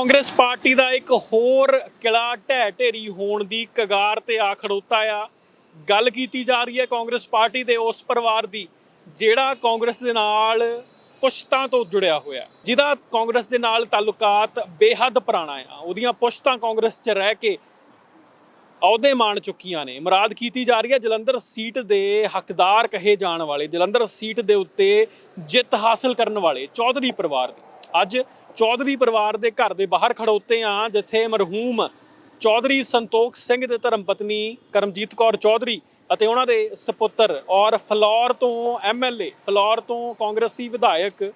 Congress party ਦਾ ਇੱਕ ਹੋਰ ਕਿਲਾ ਢਹਿ ਢੇਰੀ ਹੋਣ ਦੀ ਕਗਾਰ ਤੇ ਆ ਖੜੋਤਾ ਆ। ਗੱਲ ਕੀਤੀ ਜਾ ਰਹੀ ਹੈ ਕਾਂਗਰਸ ਪਾਰਟੀ ਦੇ ਉਸ ਪਰਿਵਾਰ ਦੀ, ਜਿਹੜਾ ਕਾਂਗਰਸ ਦੇ ਨਾਲ ਪੁਸ਼ਤਾਂ ਤੋਂ ਜੁੜਿਆ ਹੋਇਆ। ਜਿਹਦਾ ਕਾਂਗਰਸ ਦੇ ਨਾਲ ਤਾਲੁਕਾਤ ਬੇਹੱਦ ਪੁਰਾਣਾ ਆ। ਉਹਦੀਆਂ ਪੁਸ਼ਤਾਂ ਕਾਂਗਰਸ 'ਚ ਰਹਿ ਕੇ ਅਹੁਦੇ ਮਾਣ ਚੁੱਕੀਆਂ ਨੇ। ਮੁਰਾਦ ਕੀਤੀ ਜਾ ਰਹੀ ਹੈ ਜਲੰਧਰ ਸੀਟ ਦੇ ਹੱਕਦਾਰ ਕਹੇ ਜਾਣ ਵਾਲੇ, ਜਲੰਧਰ ਸੀਟ ਦੇ ਉੱਤੇ ਜਿੱਤ ਹਾਸਲ ਕਰਨ ਵਾਲੇ ਚੌਧਰੀ ਪਰਿਵਾਰ ਦੀ। ਅੱਜ ਚੌਧਰੀ ਪਰਿਵਾਰ ਦੇ ਘਰ ਦੇ ਬਾਹਰ ਖੜੋਤੇ ਆ ਜਿੱਥੇ ਮਰਹੂਮ ਚੌਧਰੀ ਸੰਤੋਖ ਸਿੰਘ ਦੇ ਧਰਮ ਪਤਨੀ ਕਰਮਜੀਤ ਕੌਰ ਚੌਧਰੀ ਅਤੇ ਉਹਨਾਂ ਦੇ ਸੁਪੁੱਤਰ ਔਰ ਫਲੌਰ ਤੋਂ ਐਮਐਲਏ ਫਲੌਰ ਤੋਂ ਕਾਂਗਰਸੀ ਵਿਧਾਇਕ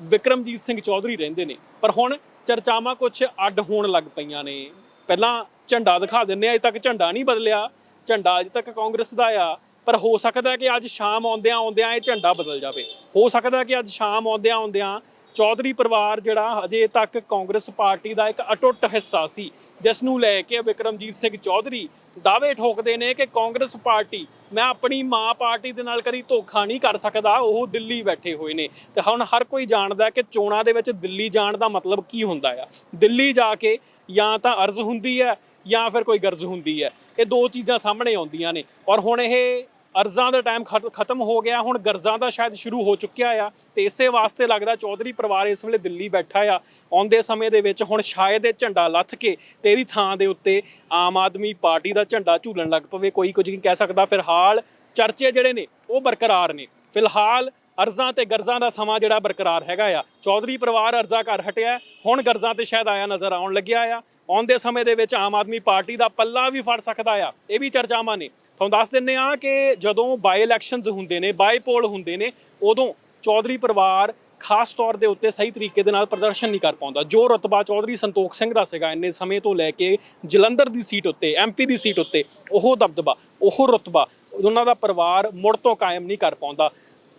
ਵਿਕਰਮਜੀਤ ਸਿੰਘ ਚੌਧਰੀ ਰਹਿੰਦੇ ਨੇ। ਪਰ ਹੁਣ ਚਰਚਾਵਾਂ ਕੁਝ ਅੱਡ ਹੋਣ ਲੱਗ ਪਈਆਂ ਨੇ। ਪਹਿਲਾਂ ਝੰਡਾ ਦਿਖਾ ਦਿੰਨੇ ਆ ਅਜੇ ਤੱਕ ਝੰਡਾ ਨਹੀਂ ਬਦਲਿਆ। ਝੰਡਾ ਅਜੇ ਤੱਕ ਕਾਂਗਰਸ ਦਾ ਆ। ਪਰ ਹੋ ਸਕਦਾ ਕਿ ਅੱਜ ਸ਼ਾਮ ਆਉਂਦਿਆਂ ਆਉਂਦਿਆਂ ਇਹ ਝੰਡਾ ਬਦਲ ਜਾਵੇ। ਹੋ ਸਕਦਾ ਕਿ ਅੱਜ ਸ਼ਾਮ ਆਉਂਦਿਆਂ ਆਉਂਦਿਆਂ ਚੌਧਰੀ ਪਰਿਵਾਰ ਜਿਹੜਾ ਅਜੇ ਤੱਕ ਕਾਂਗਰਸ ਪਾਰਟੀ ਦਾ ਇੱਕ ਅਟੁੱਟ ਹਿੱਸਾ ਸੀ, ਜਿਸ ਨੂੰ ਲੈ ਕੇ ਵਿਕਰਮਜੀਤ ਸਿੰਘ ਚੌਧਰੀ ਦਾਅਵੇ ਠੋਕਦੇ ਨੇ ਕਿ ਕਾਂਗਰਸ ਪਾਰਟੀ, ਮੈਂ ਆਪਣੀ ਮਾਂ ਪਾਰਟੀ ਦੇ ਨਾਲ ਕਦੀ ਧੋਖਾ ਨਹੀਂ ਕਰ ਸਕਦਾ, ਉਹ ਦਿੱਲੀ ਬੈਠੇ ਹੋਏ ਨੇ। ਤੇ ਹੁਣ ਹਰ ਕੋਈ ਜਾਣਦਾ ਕਿ ਚੋਣਾਂ ਦੇ ਵਿੱਚ ਦਿੱਲੀ ਜਾਣ ਦਾ ਮਤਲਬ ਕੀ ਹੁੰਦਾ ਆ? ਦਿੱਲੀ ਜਾ ਕੇ ਜਾਂ ਤਾਂ ਅਰਜ਼ ਹੁੰਦੀ ਹੈ ਜਾਂ ਫਿਰ ਕੋਈ ਗਰਜ਼ ਹੁੰਦੀ ਹੈ। ਇਹ ਦੋ ਚੀਜ਼ਾਂ ਸਾਹਮਣੇ ਆਉਂਦੀਆਂ ਨੇ। ਔਰ ਹੁਣ ਇਹ ਅਰਜ਼ਾਂ ਦਾ ਟਾਈਮ ਖਤਮ ਹੋ ਗਿਆ, ਹੁਣ ਗਰਜ਼ਾਂ ਦਾ ਸ਼ਾਇਦ ਸ਼ੁਰੂ ਹੋ ਚੁੱਕਿਆ ਆ, ਤੇ ਇਸੇ ਵਾਸਤੇ ਲੱਗਦਾ ਚੌਧਰੀ ਪਰਿਵਾਰ ਇਸ ਵੇਲੇ ਦਿੱਲੀ ਬੈਠਾ ਆ। ਆਉਂਦੇ ਸਮੇਂ ਦੇ ਵਿੱਚ ਹੁਣ ਸ਼ਾਇਦ ਇਹ ਝੰਡਾ ਲੱਥ ਕੇ ਤੇਰੀ ਥਾਂ ਦੇ ਉੱਤੇ ਆਮ ਆਦਮੀ ਪਾਰਟੀ ਦਾ ਝੰਡਾ ਝੂਲਣ ਲੱਗ ਪਵੇ, ਕੋਈ ਕੁਝ ਨਹੀਂ ਕਹਿ ਸਕਦਾ। ਫਿਲਹਾਲ ਚਰਚੇ ਜਿਹੜੇ ਨੇ, ਉਹ ਬਰਕਰਾਰ ਨੇ। ਫਿਲਹਾਲ ਅਰਜ਼ਾਂ ਤੇ ਗਰਜ਼ਾਂ ਦਾ ਸਮਾਂ ਜਿਹੜਾ ਬਰਕਰਾਰ ਹੈਗਾ ਆ। ਚੌਧਰੀ ਪਰਿਵਾਰ ਅਰਜ਼ਾ ਕਰ ਹਟਿਆ, ਹੁਣ ਗਰਜ਼ਾਂ ਤੇ ਸ਼ਾਇਦ ਆਇਆ ਨਜ਼ਰ ਆਉਣ ਲੱਗਿਆ ਆ। ਆਉਂਦੇ ਸਮੇਂ ਦੇ ਵਿੱਚ ਆਮ ਆਦਮੀ ਪਾਰਟੀ ਦਾ ਪੱਲਾ ਵੀ ਫੜ ਸਕਦਾ ਆ। ਇਹ ਵੀ ਚਰਚਾਵਾਂ ਨੇ। ਤੁਹਾਨੂੰ ਦੱਸ ਦਿੰਨੇ ਆ ਕਿ ਜਦੋਂ ਬਾਈ ਇਲੈਕਸ਼ਨਸ ਹੁੰਦੇ ਨੇ ਬਾਈ ਪੋਲ ਹੁੰਦੇ ਨੇ, ਉਦੋਂ ਚੌਧਰੀ ਪਰਿਵਾਰ ਖਾਸ ਤੌਰ ਦੇ ਉੱਤੇ ਸਹੀ ਤਰੀਕੇ ਦੇ ਨਾਲ ਪ੍ਰਦਰਸ਼ਨ ਨਹੀਂ ਕਰ ਪਾਉਂਦਾ। ਜੋ ਰਤਬਾ ਚੌਧਰੀ ਸੰਤੋਖ ਸਿੰਘ ਦਾ ਸੀਗਾ ਇੰਨੇ ਸਮੇਂ ਤੋਂ ਲੈ ਕੇ ਜਲੰਧਰ ਦੀ ਸੀਟ ਉੱਤੇ ਐਮਪੀ ਦੀ ਸੀਟ ਉੱਤੇ, ਉਹ ਦਬਦਬਾ, ਉਹ ਰਤਬਾ, ਉਹਨਾਂ ਦਾ ਪਰਿਵਾਰ ਮੁੜ ਤੋਂ ਕਾਇਮ ਨਹੀਂ ਕਰ ਪਾਉਂਦਾ।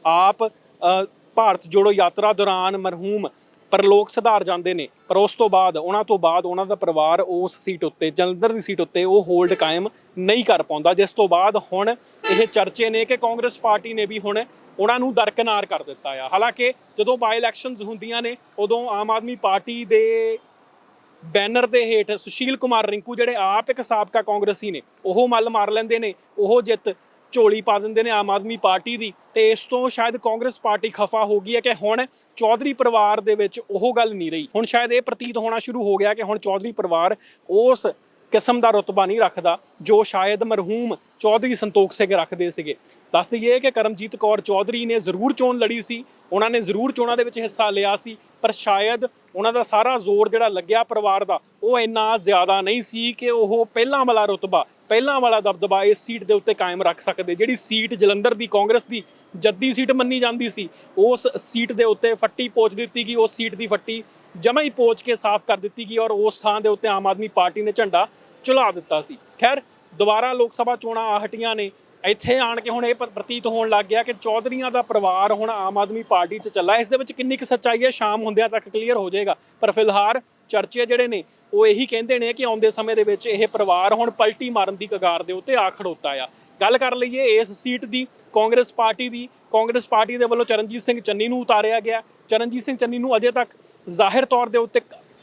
ਆਪ ਭਾਰਤ ਜੋੜੋ ਯਾਤਰਾ ਦੌਰਾਨ ਮਰਹੂਮ ਪਰ ਲੋਕ ਸੁਧਾਰ ਜਾਂਦੇ ਨੇ। ਪਰ ਉਸ ਤੋਂ ਬਾਅਦ, ਉਹਨਾਂ ਤੋਂ ਬਾਅਦ ਉਹਨਾਂ ਦਾ ਪਰਿਵਾਰ ਉਸ ਸੀਟ ਉੱਤੇ, ਜਲੰਧਰ ਦੀ ਸੀਟ ਉੱਤੇ ਉਹ ਹੋਲਡ ਕਾਇਮ ਨਹੀਂ ਕਰ ਪਾਉਂਦਾ। ਜਿਸ ਤੋਂ ਬਾਅਦ ਹੁਣ ਇਹ ਚਰਚੇ ਨੇ ਕਿ ਕਾਂਗਰਸ ਪਾਰਟੀ ਨੇ ਵੀ ਹੁਣ ਉਹਨਾਂ ਨੂੰ ਦਰਕਨਾਰ ਕਰ ਦਿੱਤਾ ਆ। ਹਾਲਾਂਕਿ ਜਦੋਂ ਬਾਈ ਇਲੈਕਸ਼ਨਸ ਹੁੰਦੀਆਂ ਨੇ, ਉਦੋਂ ਆਮ ਆਦਮੀ ਪਾਰਟੀ ਦੇ ਬੈਨਰ ਦੇ ਹੇਠ ਸੁਸ਼ੀਲ ਕੁਮਾਰ ਰਿੰਕੂ ਜਿਹੜੇ ਆਪ ਇੱਕ ਸਾਬਕਾ ਕਾਂਗਰਸੀ ਨੇ, ਉਹ ਮੱਲ ਮਾਰ ਲੈਂਦੇ ਨੇ, ਉਹ ਜਿੱਤ ਝੋਲੀ ਪਾ ਦਿੰਦੇ ਨੇ ਆਮ ਆਦਮੀ ਪਾਰਟੀ ਦੀ। ਤੇ ਇਸ ਤੋਂ ਸ਼ਾਇਦ ਕਾਂਗਰਸ ਪਾਰਟੀ ਖਫਾ ਹੋ ਗਈ ਹੈ ਕਿ ਹੁਣ ਚੌਧਰੀ ਪਰਿਵਾਰ ਦੇ ਵਿੱਚ ਉਹ ਗੱਲ ਨਹੀਂ ਰਹੀ। ਹੁਣ ਸ਼ਾਇਦ ਇਹ ਪ੍ਰਤੀਤ ਹੋਣਾ ਸ਼ੁਰੂ ਹੋ ਗਿਆ ਕਿ ਹੁਣ ਚੌਧਰੀ ਪਰਿਵਾਰ ਉਸ ਕਿਸਮ ਦਾ ਰਤਬਾ ਨਹੀਂ ਰੱਖਦਾ, ਜੋ ਸ਼ਾਇਦ ਮਰਹੂਮ ਚੌਧਰੀ ਸੰਤੋਖ ਸਿੰਘ ਰੱਖਦੇ ਸੀਗੇ। ਦੱਸ ਦਈਏ ਕਿ ਕਰਮਜੀਤ ਕੌਰ ਚੌਧਰੀ ਨੇ ਜ਼ਰੂਰ ਚੋਣ ਲੜੀ ਸੀ। ਉਹਨਾਂ ਨੇ ਜ਼ਰੂਰ ਚੋਣਾਂ ਦੇ ਵਿੱਚ ਹਿੱਸਾ ਲਿਆ ਸੀ, ਪਰ ਸ਼ਾਇਦ ਉਹਨਾਂ ਦਾ ਸਾਰਾ ਜ਼ੋਰ ਜਿਹੜਾ ਲੱਗਿਆ ਪਰਿਵਾਰ ਦਾ, ਉਹ ਇੰਨਾ ਜ਼ਿਆਦਾ ਨਹੀਂ ਸੀ ਕਿ ਉਹ ਪਹਿਲਾਂ ਵਾਲਾ ਰਤਬਾ, ਪਹਿਲਾਂ ਵਾਲਾ ਦਬਦਬਾ ਇਸ ਸੀਟ ਦੇ ਉੱਤੇ ਕਾਇਮ ਰੱਖ ਸਕਦੇ। ਜਿਹੜੀ ਸੀਟ ਜਲੰਧਰ ਦੀ ਕਾਂਗਰਸ ਦੀ ਜੱਦੀ ਸੀਟ ਮੰਨੀ ਜਾਂਦੀ ਸੀ, ਉਸ ਸੀਟ ਦੇ ਉੱਤੇ ਫੱਟੀ ਪੋਚ ਦਿੱਤੀ ਗਈ, ਉਸ ਸੀਟ ਦੀ ਫੱਟੀ ਜਮਾ ਹੀ ਪੋਚ ਕੇ ਸਾਫ਼ ਕਰ ਦਿੱਤੀ ਗਈ ਔਰ ਉਸ ਥਾਂ ਦੇ ਉੱਤੇ ਆਮ ਆਦਮੀ ਪਾਰਟੀ ਨੇ ਝੰਡਾ ਚੁਲਾ ਦਿੱਤਾ ਸੀ। ਖੈਰ, ਦੁਬਾਰਾ ਲੋਕ ਸਭਾ ਚੋਣਾਂ ਆ ਹਟੀਆਂ ਨੇ ਇੱਥੇ ਆਣ ਕੇ ਹੁਣ ਇਹ ਪ- ਪ੍ਰਤੀਤ ਹੋਣ ਲੱਗ ਗਿਆ ਕਿ ਚੌਧਰੀਆਂ ਦਾ ਪਰਿਵਾਰ ਹੁਣ ਆਮ ਆਦਮੀ ਪਾਰਟੀ 'ਚ ਚੱਲਾ। ਇਸ ਦੇ ਵਿੱਚ ਕਿੰਨੀ ਕੁ ਸੱਚਾਈ ਹੈ? ਸ਼ਾਮ ਹੁੰਦਿਆਂ ਤੱਕ ਕਲੀਅਰ ਹੋ ਜਾਏਗਾ। ਪਰ ਫਿਲਹਾਲ ਚਰਚੇ ਜਿਹੜੇ ਨੇ, ਉਹ ਇਹੀ ਕਹਿੰਦੇ ਨੇ ਕਿ ਆਉਂਦੇ ਸਮੇਂ ਦੇ ਵਿੱਚ ਇਹ ਪਰਿਵਾਰ ਹੁਣ ਪਲਟੀ ਮਾਰਨ ਦੀ ਕਗਾਰ ਦੇ ਉੱਤੇ ਆ ਖੜੋਤਾ ਆ। ਗੱਲ ਕਰ ਲਈਏ ਇਸ ਸੀਟ ਦੀ, ਕਾਂਗਰਸ ਪਾਰਟੀ ਦੀ। ਕਾਂਗਰਸ ਪਾਰਟੀ ਦੇ ਵੱਲੋਂ ਚਰਨਜੀਤ ਸਿੰਘ ਚੰਨੀ ਨੂੰ ਉਤਾਰਿਆ ਗਿਆ। ਚਰਨਜੀਤ ਸਿੰਘ ਚੰਨੀ ਨੂੰ ਅਜੇ ਤੱਕ ਜ਼ਾਹਿਰ ਤੌਰ ਦੇ ਉੱਤੇ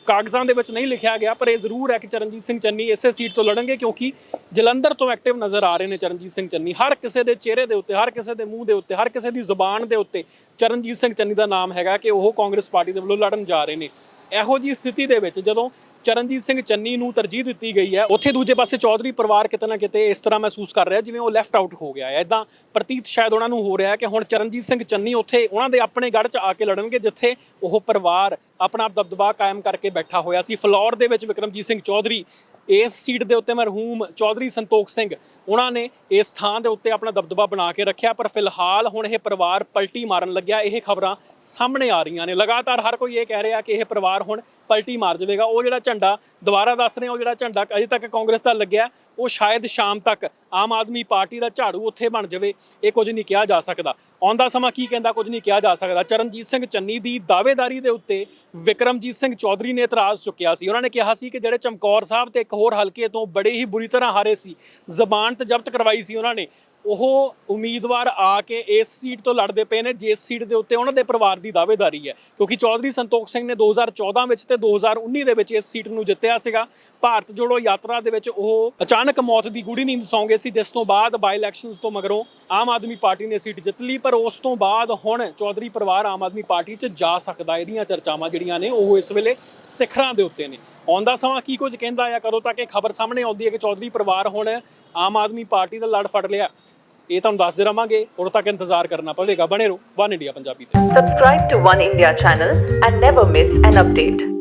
ਕਾਗਜ਼ਾਂ ਦੇ ਵਿੱਚ ਨਹੀਂ ਲਿਖਿਆ ਗਿਆ, ਪਰ ਇਹ ਜ਼ਰੂਰ ਹੈ ਕਿ ਚਰਨਜੀਤ ਸਿੰਘ ਚੰਨੀ ਇਸੇ ਸੀਟ ਤੋਂ ਲੜਨਗੇ ਕਿਉਂਕਿ ਜਲੰਧਰ ਤੋਂ ਐਕਟਿਵ ਨਜ਼ਰ ਆ ਰਹੇ ਨੇ ਚਰਨਜੀਤ ਸਿੰਘ ਚੰਨੀ। ਹਰ ਕਿਸੇ ਦੇ ਚਿਹਰੇ ਦੇ ਉੱਤੇ, ਹਰ ਕਿਸੇ ਦੇ ਮੂੰਹ ਦੇ ਉੱਤੇ, ਹਰ ਕਿਸੇ ਦੀ ਜ਼ੁਬਾਨ ਦੇ ਉੱਤੇ ਚਰਨਜੀਤ ਸਿੰਘ ਚੰਨੀ ਦਾ ਨਾਮ ਹੈਗਾ ਕਿ ਉਹ ਕਾਂਗਰਸ ਪਾਰਟੀ ਦੇ ਵੱਲੋਂ ਲੜਨ ਜਾ ਰਹੇ ਨੇ। ਇਹੋ ਜੀ ਸਥਿਤੀ ਦੇ ਵਿੱਚ ਜਦੋਂ ਚਰਨਜੀਤ ਸਿੰਘ ਚੰਨੀ ਨੂੰ ਤਰਜੀਹ ਦਿੱਤੀ ਗਈ ਹੈ। ਉੱਥੇ ਦੂਜੇ ਪਾਸੇ ਚੌਧਰੀ ਪਰਿਵਾਰ ਕਿਤੇ ਨਾ ਕਿਤੇ ਇਸ ਤਰ੍ਹਾਂ ਮਹਿਸੂਸ ਕਰ ਰਿਹਾ, ਜਿਵੇਂ ਉਹ ਲੈਫਟ ਆਊਟ ਹੋ ਗਿਆ ਹੈ। ਇਦਾਂ ਪ੍ਰਤੀਤ ਸ਼ਾਇਦ ਉਹਨਾਂ ਨੂੰ ਹੋ ਰਿਹਾ ਹੈ ਕਿ ਹੁਣ ਚਰਨਜੀਤ ਸਿੰਘ ਚੰਨੀ ਉੱਥੇ ਉਹਨਾਂ ਦੇ ਆਪਣੇ ਗੜ 'ਚ ਆ ਕੇ ਲੜਨਗੇ, ਜਿੱਥੇ ਉਹ ਪਰਿਵਾਰ ਆਪਣਾ ਦਬਦਬਾ ਕਾਇਮ ਕਰਕੇ ਬੈਠਾ ਹੋਇਆ ਸੀ। ਫਲੋਰ ਦੇ ਵਿੱਚ ਵਿਕਰਮਜੀਤ ਸਿੰਘ ਚੌਧਰੀ ਇਸ ਸੀਟ ਦੇ ਉੱਤੇ ਮਰਹੂਮ ਚੌਧਰੀ ਸੰਤੋਖ ਸਿੰਘ, ਉਹਨਾਂ ਨੇ ਇਸ ਥਾਂ ਦੇ ਉੱਤੇ ਆਪਣਾ ਦਬਦਬਾ ਬਣਾ ਕੇ ਰੱਖਿਆ। ਪਰ ਫਿਲਹਾਲ ਹੁਣ ਇਹ ਪਰਿਵਾਰ ਪਲਟੀ ਮਾਰਨ ਲੱਗਿਆ। ਇਹ ਖਬਰਾਂ ਸਾਹਮਣੇ ਆ ਰਹੀਆਂ ਨੇ। ਲਗਾਤਾਰ ਹਰ ਕੋਈ ਇਹ ਕਹਿ ਰਿਹਾ ਕਿ ਇਹ ਪਰਿਵਾਰ ਹੁਣ ਪਲਟੀ ਮਾਰ ਜਾਵੇਗਾ। ਉਹ ਜਿਹੜਾ ਝੰਡਾ ਦੁਬਾਰਾ ਦੱਸ ਰਹੇ ਉਹ ਜਿਹੜਾ ਝੰਡਾ ਅਜੇ ਤੱਕ ਕਾਂਗਰਸ ਦਾ ਲੱਗਿਆ, ਉਹ ਸ਼ਾਇਦ ਸ਼ਾਮ ਤੱਕ ਆਮ ਆਦਮੀ ਪਾਰਟੀ ਦਾ ਝਾੜੂ ਉੱਥੇ ਬਣ ਜਾਵੇ। ਇਹ ਕੁਝ ਨਹੀਂ ਕਿਹਾ ਜਾ ਸਕਦਾ। ਆਉਂਦਾ ਸਮਾਂ ਕੀ ਕਹਿੰਦਾ, ਕੁਝ ਨਹੀਂ ਕਿਹਾ ਜਾ ਸਕਦਾ। ਚਰਨਜੀਤ ਸਿੰਘ ਚੰਨੀ ਦੀ ਦਾਅਵੇਦਾਰੀ ਦੇ ਉੱਤੇ ਵਿਕਰਮਜੀਤ ਸਿੰਘ ਚੌਧਰੀ ਨੇ ਇਤਰਾਜ਼ ਚੁੱਕਿਆ ਸੀ। ਉਹਨਾਂ ਨੇ ਕਿਹਾ ਸੀ ਕਿ ਜਿਹੜੇ ਚਮਕੌਰ ਸਾਹਿਬ ਤੇ ਇੱਕ ਹੋਰ ਹਲਕੇ ਤੋਂ ਬੜੇ ਹੀ ਬੁਰੀ ਤਰ੍ਹਾਂ ਹਾਰੇ ਸੀ, ਜ਼ਬਾਨ ਤੇ ਜ਼ਬਤ ਕਰਵਾਈ ਸੀ ਉਹਨਾਂ ਨੇ। ਉਹ ਉਮੀਦਵਾਰ ਆ ਕੇ ਇਸ ਸੀਟ ਤੋਂ ਲੜਦੇ ਪਏ ਨੇ, ਜਿਸ ਸੀਟ ਦੇ ਉੱਤੇ ਉਹਨਾਂ ਦੇ ਪਰਿਵਾਰ ਦੀ ਦਾਅਵੇਦਾਰੀ ਹੈ। ਕਿਉਂਕਿ ਚੌਧਰੀ ਸੰਤੋਖ ਸਿੰਘ ਨੇ 2014 ਵਿੱਚ ਤੇ 2019 ਦੇ ਵਿੱਚ ਇਸ ਸੀਟ ਨੂੰ ਜਿੱਤਿਆ ਸੀਗਾ। ਭਾਰਤ ਜੋੜੋ ਯਾਤਰਾ ਦੇ ਵਿੱਚ ਉਹ ਅਚਾਨਕ ਮੌਤ ਦੀ ਗੂੜੀ ਨੀਂਦ ਸੌਂ ਗਏ ਸੀ, ਜਿਸ ਤੋਂ ਬਾਅਦ ਬਾਈ ਇਲੈਕਸ਼ਨਸ ਤੋਂ ਮਗਰੋਂ ਆਮ ਆਦਮੀ ਪਾਰਟੀ ਨੇ ਸੀਟ ਜਿੱਤ ਲਈ, ਪਰ ਉਸ ਤੋਂ ਬਾਅਦ ਹੁਣ ਚੌਧਰੀ ਪਰਿਵਾਰ ਆਮ ਆਦਮੀ ਪਾਰਟੀ 'ਚ ਜਾ ਸਕਦਾ ਇਹਦੀਆਂ ਚਰਚਾਵਾਂ ਜਿਹੜੀਆਂ ਨੇ, ਉਹ ਇਸ ਵੇਲੇ ਸਿਖਰਾਂ ਦੇ ਉੱਤੇ ਨੇ। ਆਉਂਦਾ ਸਮਾਂ ਕੀ ਕੁਝ ਕਹਿੰਦਾ ਆ? ਕਦੋਂ ਤੱਕ ਇਹ ਖਬਰ ਸਾਹਮਣੇ ਆਉਂਦੀ ਹੈ ਕਿ ਚੌਧਰੀ ਪਰਿਵਾਰ ਹੁਣ ਆਮ ਆਦਮੀ ਪਾਰਟੀ ਦਾ ਲੜ ਫੜ ਲਿਆ? ਇਹ ਤੁਹਾਨੂੰ ਦੱਸਦੇ ਰਵਾਂਗੇ ਉਦੋਂ ਤੱਕ ਇੰਤਜ਼ਾਰ ਕਰਨਾ ਪਵੇਗਾ ਬਣੇ ਰਹੋ ਵਨ ਇੰਡੀਆ ਪੰਜਾਬੀ ਤੇ subscribe to One India channel and never miss an update